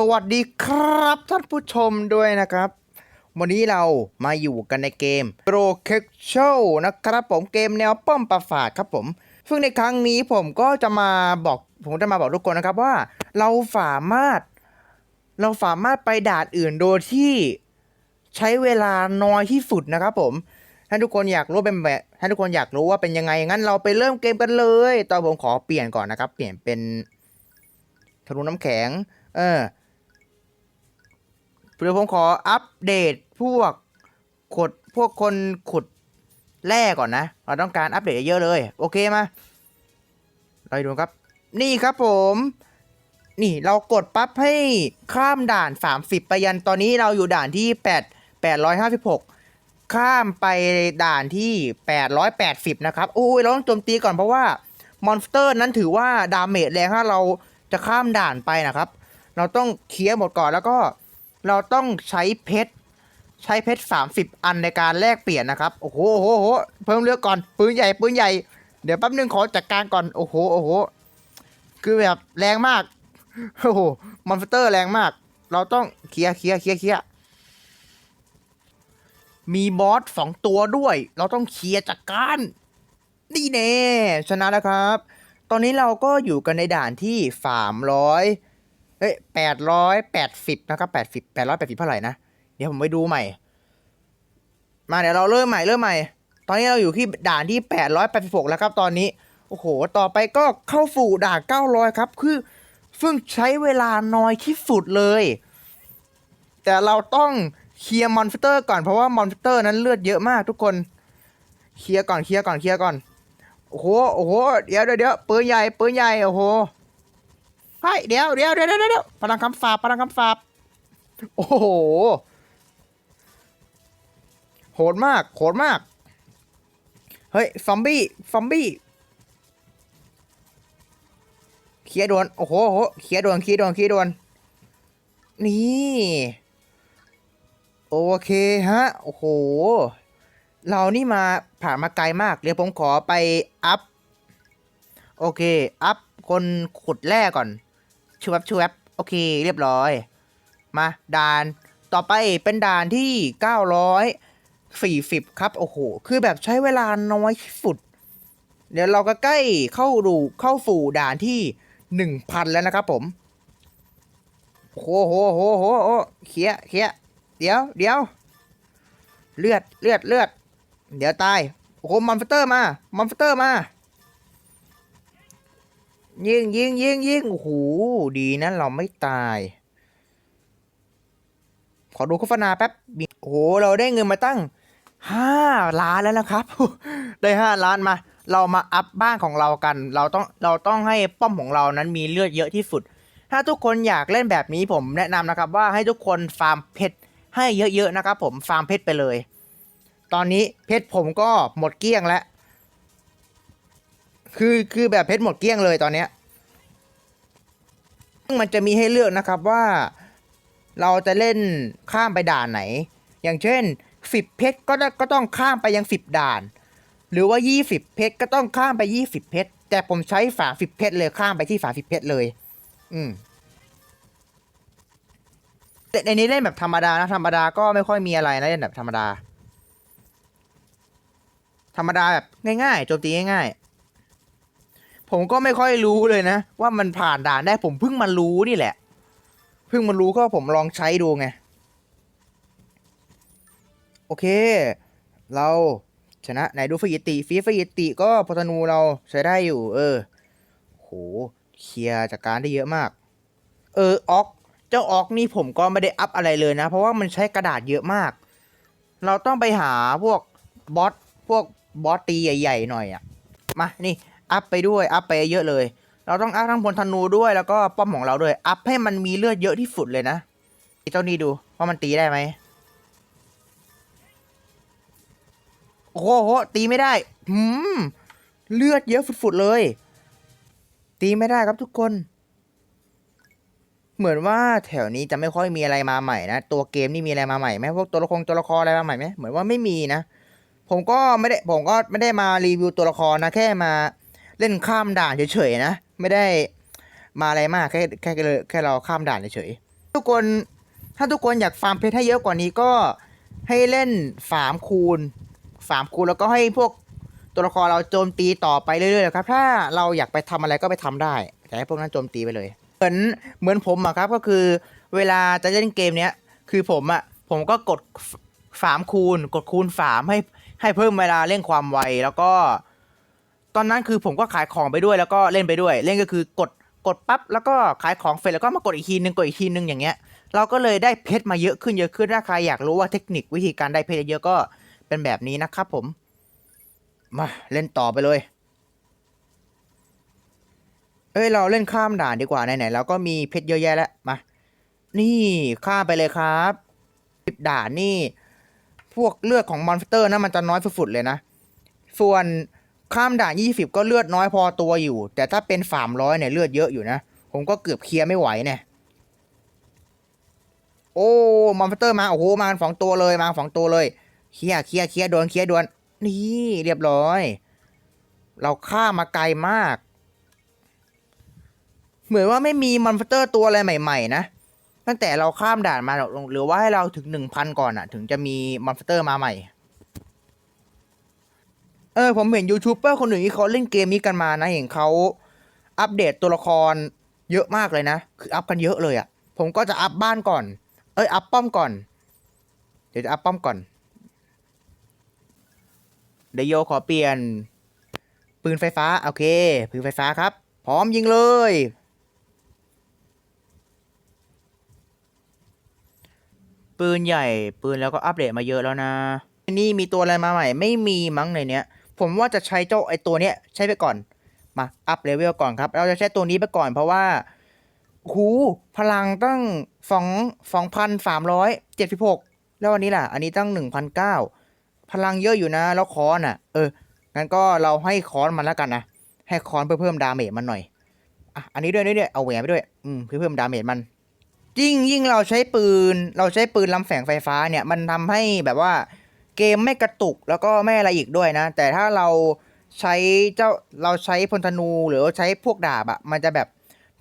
สวัสดีครับท่านผู้ชมด้วยนะครับ วันนี้เรามาอยู่กันในเกม p r o c a t i o นะครับผมเกมแนวป้อมปราสาทครับผม ซึ่งในครั้งนี้ผมก็จะมาบอกผมจะมาบอกทุกคนนะครับว่า เราสามารถ เราสามารถไปด่านอื่นโดยที่ใช้เวลาน้อยที่สุดนะครับผมถ้าทุกคนอยากรู้เป็นแบบถ้าทุกคนอยากรู้ว่าเป็นยังไงงั้นเราไปเริ่มเกมกันเลยตอนผมขอเปลี่ยนก่อนนะครับ เปลี่ยนเป็นธนูน้ำแข็ง เออ เดี๋ยวผมขออัปเดตพวกขุดพวกคนขุดแร่ก่อนนะ เราต้องการอัปเดตเยอะเลย โอเคมาเราดูครับ นี่ครับผม นี่เรากดปั๊บให้ข้ามด่าน 30 ไปยันตอนนี้เราอยู่ด่านที่ 8 856 ข้ามไปด่านที่ 880 นะครับโอ้ยเราต้องโจมตีก่อนเพราะว่ามอนสเตอร์นั้นถือว่าดาเมจแรงถ้าเราจะข้ามด่านไปนะครับ เราต้องเคลียร์หมดก่อนแล้วก็ เราต้องใช้เพชรใช้เพชร30อันในการแลกเปลี่ยนนะครับ โอ้โหโอ้โหโอ้โหเพิ่มเลือกก่อนปืนใหญ่ปืนใหญ่ เดี๋ยวแป๊บนึงขอจัดการก่อน โอ้โหโอ้โห คือแบบแรงมาก โอ้โห มอนสเตอร์แรงมาก เราต้องเคลียร์เคลียร์เคลียร์เคลียร์มีบอสสองตัวด้วย เราต้องเคลียร์จัดการ นี่แน่ชนะแล้วครับ ตอนนี้เราก็อยู่กันในด่านที่สามร้อย เอ้ยแปดร้อยแปดสิบนะครับแปดสิบแปดร้อยแปดสิบเท่าไหร่นะ เดี๋ยวผมไปดูใหม่ มาเดี๋ยวเราเริ่มใหม่เริ่มใหม่ ตอนนี้เราอยู่ที่ด่านที่แปดร้อยแปดสิบหกแล้วครับตอนนี้ โอ้โห ต่อไปก็เข้าสู่ด่านเก้าร้อยครับ คือซึ่งใช้เวลาน้อยที่สุดเลย แต่เราต้องเคลียร์มอนสเตอร์ก่อนเพราะว่ามอนสเตอร์นั้นเลือดเยอะมากทุกคน เคลียร์ก่อนเคลียร์ก่อนเคลียร์ก่อน โอ้โห โอ้โห เดี๋ยวเดี๋ยวเดี๋ยวปืนใหญ่ปืนใหญ่ โอ้โห เฮ้ยเดี๋ยวเดี๋ยวเดี๋ยวเดี๋ยวเดียวพลังคำสาปพลังคำสาปโอ้โหโหดมากโหดมาก เฮ้ย ซอมบี้ ซอมบี้เคลียร์ด่วนโอ้โหโหเคลียร์ด่วนเคลียร์ด่วนเคลียร์ด่วนนี่ โอเคฮะ โอ้โห เรานี่มาผ่านมาไกลมาก เดี๋ยวผมขอไปอัพ โอเค อัพคนขุดแร่ก่อน ชูแวบชูแวบโอเค เรียบร้อย มาด่านต่อไปเป็นด่านที่ 940 ครับ โอ้โห คือแบบใช้เวลาน้อยที่สุด เดี๋ยวเราก็ใกล้เข้าดูเข้าสู่ด่านที่ 1,000 แล้วนะครับผมโอ้โหโหโหโหโหเขียเขียเดี๋ยวเดี๋ยวเลือดเลือดเลือด เดี๋ยวตาย โอ้โหมอนสเตอร์มามอนสเตอร์มา ยิงยิงยิงยิงโอ้โหดีนะเราไม่ตาย ขอดูโฆษณาแป๊บโอ้โหเราได้เงินมาตั้งห้าล้านแล้วนะครับ ได้ห้าล้านมา เรามาอัพบ้านของเรากัน เราต้องเราต้องให้ป้อมของเรานั้นมีเลือดเยอะที่สุด ถ้าทุกคนอยากเล่นแบบนี้ผมแนะนำนะครับ ว่าให้ทุกคนฟาร์มเพชรให้เยอะๆนะครับ ผมฟาร์มเพชรไปเลย ตอนนี้เพชรผมก็หมดเกลี้ยงแล้ว คือคือแบบเพชรหมดเกลี้ยงเลยตอนเนี้ยซึ่งมันจะมีให้เลือกนะครับว่า เราจะเล่นข้ามไปด่านไหน อย่างเช่นสิบเพชรก็ก็ต้องข้ามไปยังสิบด่าน หรือว่ายี่สิบเพชรก็ต้องข้ามไปยี่สิบเพชรแต่ผมใช้ฝาสิบเพชรเลยข้ามไปที่ฝาสิบเพชรเลย อืมแต่ในนี้เล่นแบบธรรมดานะธรรมดาก็ไม่ค่อยมีอะไรนะเล่นแบบธรรมดา ธรรมดาแบบง่ายๆโจมตีง่ายๆ ผมก็ไม่ค่อยรู้เลยนะ ว่ามันผ่านด่านได้ผมเพิ่งมารู้นี่แหละ เพิ่งมารู้ก็ผมลองใช้ดูไง โอเค เราชนะไหนดูฟยิติฟีฟยิติก็พอธนูเราใช้ได้อยู่ เออโหเคลียร์จากการได้เยอะมาก เออออกเจ้าออกนี่ผมก็ไม่ได้อัพอะไรเลยนะ เพราะว่ามันใช้กระดาษเยอะมาก เราต้องไปหาพวกบอสพวกบอสตีใหญ่ ๆ หน่อยอะมานี่ อัพไปด้วย อัพไปเยอะเลย เราต้องอัพทั้งพลธนูด้วยแล้วก็ป้อมของเราด้วย อัพให้มันมีเลือดเยอะที่สุดเลยนะไอ้เจ้านี่ดูว่ามันตีได้ไหมโอ้โหตีไม่ได้หืมเลือดเยอะฝุดๆเลย ตีไม่ได้ครับทุกคน เหมือนว่าแถวนี้จะไม่ค่อยมีอะไรมาใหม่นะตัวเกมนี่มีอะไรมาใหม่ไหมพวกตัวละครตัวละครอะไรมาใหม่ไหมเหมือนว่าไม่มีนะ ผมก็ไม่ได้ผมก็ไม่ได้มารีวิวตัวละครนะแค่มา เล่นข้ามด่านเฉยๆนะ ไม่ได้มาอะไรมากแค่แค่เลยแค่เราข้ามด่านเฉยๆทุกคนถ้าทุกคนอยากฟาร์มเพชรให้เยอะกว่านี้ก็ให้เล่นฟาร์มคูณฟาร์มคูณแล้วก็ให้พวกตัวละครเราโจมตีต่อไปเรื่อยๆครับ ถ้าเราอยากไปทำอะไรก็ไปทำได้แต่ให้พวกนั้นโจมตีไปเลย เหมือนเหมือนผมอะครับก็คือเวลาจะเล่นเกมเนี้ยคือผมอะผมก็กดฝามคูณ กดคูณฝามให้ให้เพิ่มเวลาเล่นความไวแล้วก็ ตอนนั้นคือผมก็ขายของไปด้วยแล้วก็เล่นไปด้วย เล่นก็คือกดกดปั๊บแล้วก็ขายของเสร็จแล้วก็มากดอีกทีนึงกดอีกทีนึงอย่างเงี้ย เราก็เลยได้เพชรมาเยอะขึ้นเยอะขึ้นถ้าใครอยากรู้ว่าเทคนิควิธีการได้เพชรเยอะก็เป็นแบบนี้นะครับผม มาเล่นต่อไปเลย เอ้ยเราเล่นข้ามด่านดีกว่าไหนๆเราก็มีเพชรเยอะแยะแล้วมานี่ข้ามไปเลยครับด่านนี่ พวกเลือดของมอนสเตอร์นะมันจะน้อยฝุดๆเลยนะ ส่วน ข้ามด่าน20ก็เลือดน้อยพอตัวอยู่ แต่ถ้าเป็น300เนี่ยเลือดเยอะอยู่นะ ผมก็เกือบเคลียร์ไม่ไหวเนี่ย โอ้มอนสเตอร์มา โอ้โห มากันสองตัวเลย มาสองตัวเลย เคลียร์เคลียร์เคลียร์โดนเคลียร์โดนนี่เรียบร้อย เราฆ่ามาไกลมาก เหมือนว่าไม่มีมอนสเตอร์ตัวอะไรใหม่ ๆ นะ ตั้งแต่เราข้ามด่านมาหรือว่าให้เราถึงหนึ่งพันก่อนอะถึงจะมีมอนสเตอร์มาใหม่ เออผมเห็นยูทูบเบอร์คนอื่นที่เขาเล่นเกมนี้กันมานะเห็นเขาอัปเดตตัวละครเยอะมากเลยนะ คืออัพกันเยอะเลยอะผมก็จะอัพบ้านก่อน เอ้ยอัพป้อมก่อน เดี๋ยวจะอัพป้อมก่อน เดโยขอเปลี่ยน ปืนไฟฟ้า โอเค ปืนไฟฟ้าครับ พร้อมยิงเลย ปืนใหญ่ ปืนแล้วก็อัปเดตมาเยอะแล้วนะ นี่มีตัวอะไรมาใหม่ ไม่มีมั้งในเนี้ย ผมว่าจะใช้เจ้าไอตัวเนี้ยใช้ไปก่อน มาอัพเลเวลก่อนครับ เราจะใช้ตัวนี้ไปก่อนเพราะว่าหูพลังตั้งสองสองพันสามร้อยเจ็ดสิบหกแล้วอันนี้ล่ะ อันนี้ตั้งหนึ่งพันเก้าพลังเยอะอยู่นะ แล้วคอนอะ เออ งั้นก็เราให้คอนมันแล้วกันนะ ให้คอนเพื่อเพิ่มดาเมจมันหน่อย อะ อันนี้ด้วยด้วยเอาแหวนไปด้วย อืม เพื่อเพิ่มดาเมจมัน ยิ่งยิ่งเราใช้ปืน เราใช้ปืนลำแสงไฟฟ้าเนี่ย มันทำให้แบบว่า เกมไม่กระตุกแล้วก็ไม่อะไรอีกด้วยนะ แต่ถ้าเราใช้เจ้าเราใช้พลธนูหรือว่าใช้พวกดาบอะมันจะแบบ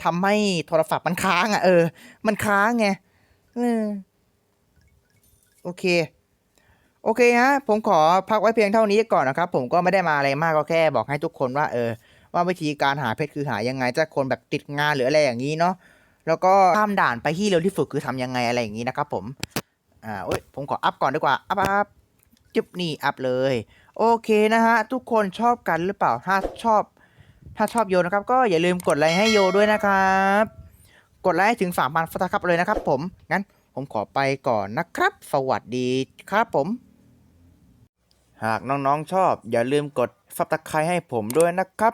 ทำให้โทรศัพท์มันค้างอะเออ มันค้างไงโอเค โอเคฮะ ผมขอพักไว้เพียงเท่านี้ก่อนนะครับ ผมก็ไม่ได้มาอะไรมากก็แค่บอกให้ทุกคนว่า เออ ว่าวิธีการหาเพชรคือหายังไงถ้าคนแบบติดงานหรืออะไรอย่างนี้เนาะแล้วก็ข้ามด่านไปที่เร็วที่สุดคือทำยังไงอะไรอย่างนี้นะครับผม อ่าโอ้ยผมขออัพก่อนดีกว่า อัพอัพ จุบนี่อัพเลย โอเคนะฮะ ทุกคนชอบกันหรือเปล่าถ้าชอบ ถ้าชอบโยนะครับ ก็อย่าลืมกดไลค์ให้โยด้วยนะครับ กดไลค์ถึงสามพันฟัตครับเลยนะครับผมงั้นผมขอไปก่อนนะครับ สวัสดีครับผม หากน้องๆชอบ อย่าลืมกดซับสไครต์ให้ผมด้วยนะครับ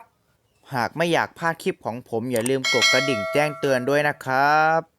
หากไม่อยากพลาดคลิปของผมอย่าลืมกดกระดิ่งแจ้งเตือนด้วยนะครับ